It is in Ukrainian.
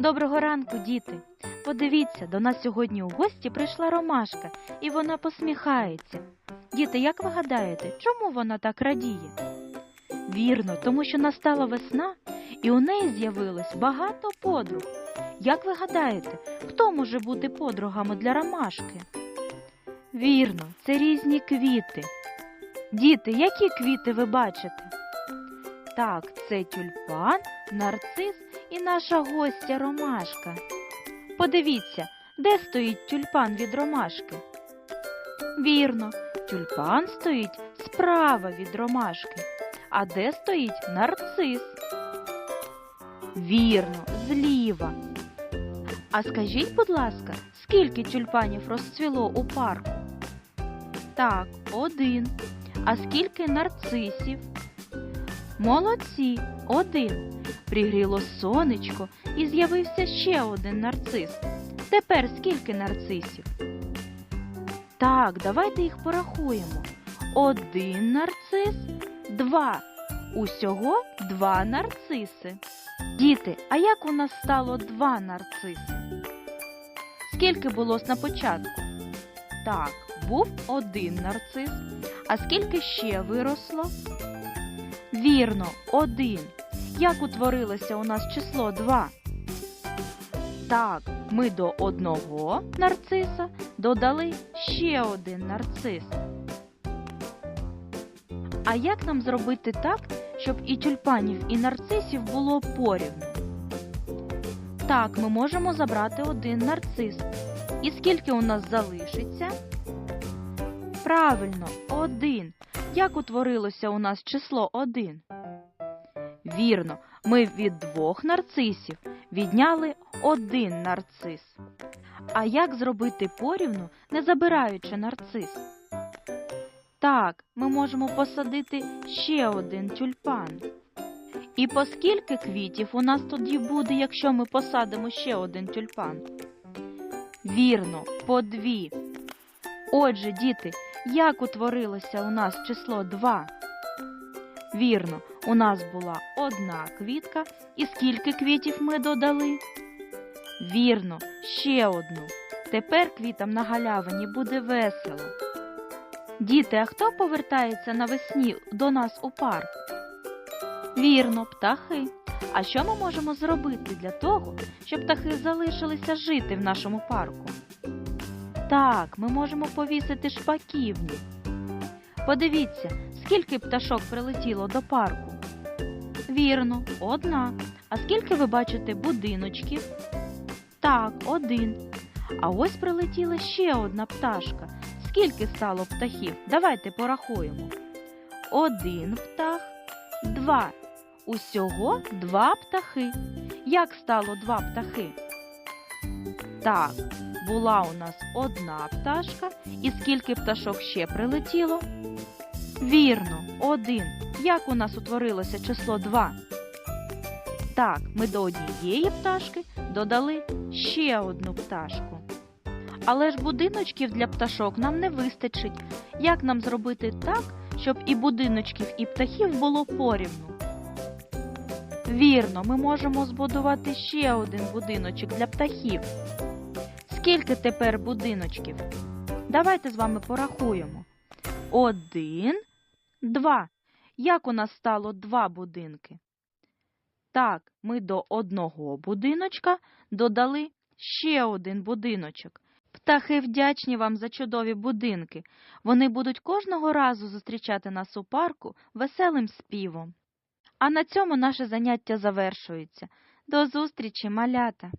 Доброго ранку, діти. Подивіться, до нас сьогодні у гості прийшла ромашка, і вона посміхається. Діти, як ви гадаєте, чому вона так радіє? Вірно, тому що настала весна, і у неї з'явилось багато подруг. Як ви гадаєте, хто може бути подругами для ромашки? Вірно, це різні квіти. Діти, які квіти ви бачите? Так, це тюльпан, нарцис і наша гостя Ромашка. Подивіться, де стоїть тюльпан від ромашки? Вірно, тюльпан стоїть справа від ромашки. А де стоїть нарцис? Вірно, зліва. А скажіть, будь ласка, скільки тюльпанів розцвіло у парку? Так, один. А скільки нарцисів? Молодці, один. Пригріло сонечко і з'явився ще один нарцис. Тепер скільки нарцисів? Так, давайте їх порахуємо. Один нарцис, два. Усього два нарциси. Діти, а як у нас стало два нарциси? Скільки було на початку? Так, був один нарцис. А скільки ще виросло? Вірно, один. Як утворилося у нас число 2? Так, ми до одного нарциса додали ще один нарцис. А як нам зробити так, щоб і тюльпанів, і нарцисів було порівну? Так, ми можемо забрати один нарцис. І скільки у нас залишиться? Правильно, один. Як утворилося у нас число 1? Вірно, ми від двох нарцисів відняли один нарцис. А як зробити порівну, не забираючи нарцис? Так, ми можемо посадити ще один тюльпан. І по скільки квітів у нас тоді буде, якщо ми посадимо ще один тюльпан? Вірно, по дві. Отже, діти, як утворилося у нас число 2? Вірно, у нас була одна квітка, і скільки квітів ми додали? Вірно, ще одну. Тепер квітам на галявині буде весело. Діти, а хто повертається навесні до нас у парк? Вірно, птахи. А що ми можемо зробити для того, щоб птахи залишилися жити в нашому парку? Так, ми можемо повісити шпаківні. Подивіться, скільки пташок прилетіло до парку. Вірно, одна. А скільки ви бачите будиночків? Так, один. А ось прилетіла ще одна пташка. Скільки стало птахів? Давайте порахуємо. Один птах, два. Усього два птахи. Як стало два птахи? Так, була у нас одна пташка, і скільки пташок ще прилетіло? Вірно, один. Як у нас утворилося число 2? Так, ми до однієї пташки додали ще одну пташку. Але ж будиночків для пташок нам не вистачить. Як нам зробити так, щоб і будиночків, і птахів було порівну? Вірно, ми можемо збудувати ще один будиночок для птахів. Скільки тепер будиночків? Давайте з вами порахуємо. Один, два. Як у нас стало два будинки? Так, ми до одного будиночка додали ще один будиночок. Птахи вдячні вам за чудові будинки. Вони будуть кожного разу зустрічати нас у парку веселим співом. А на цьому наше заняття завершується. До зустрічі, малята!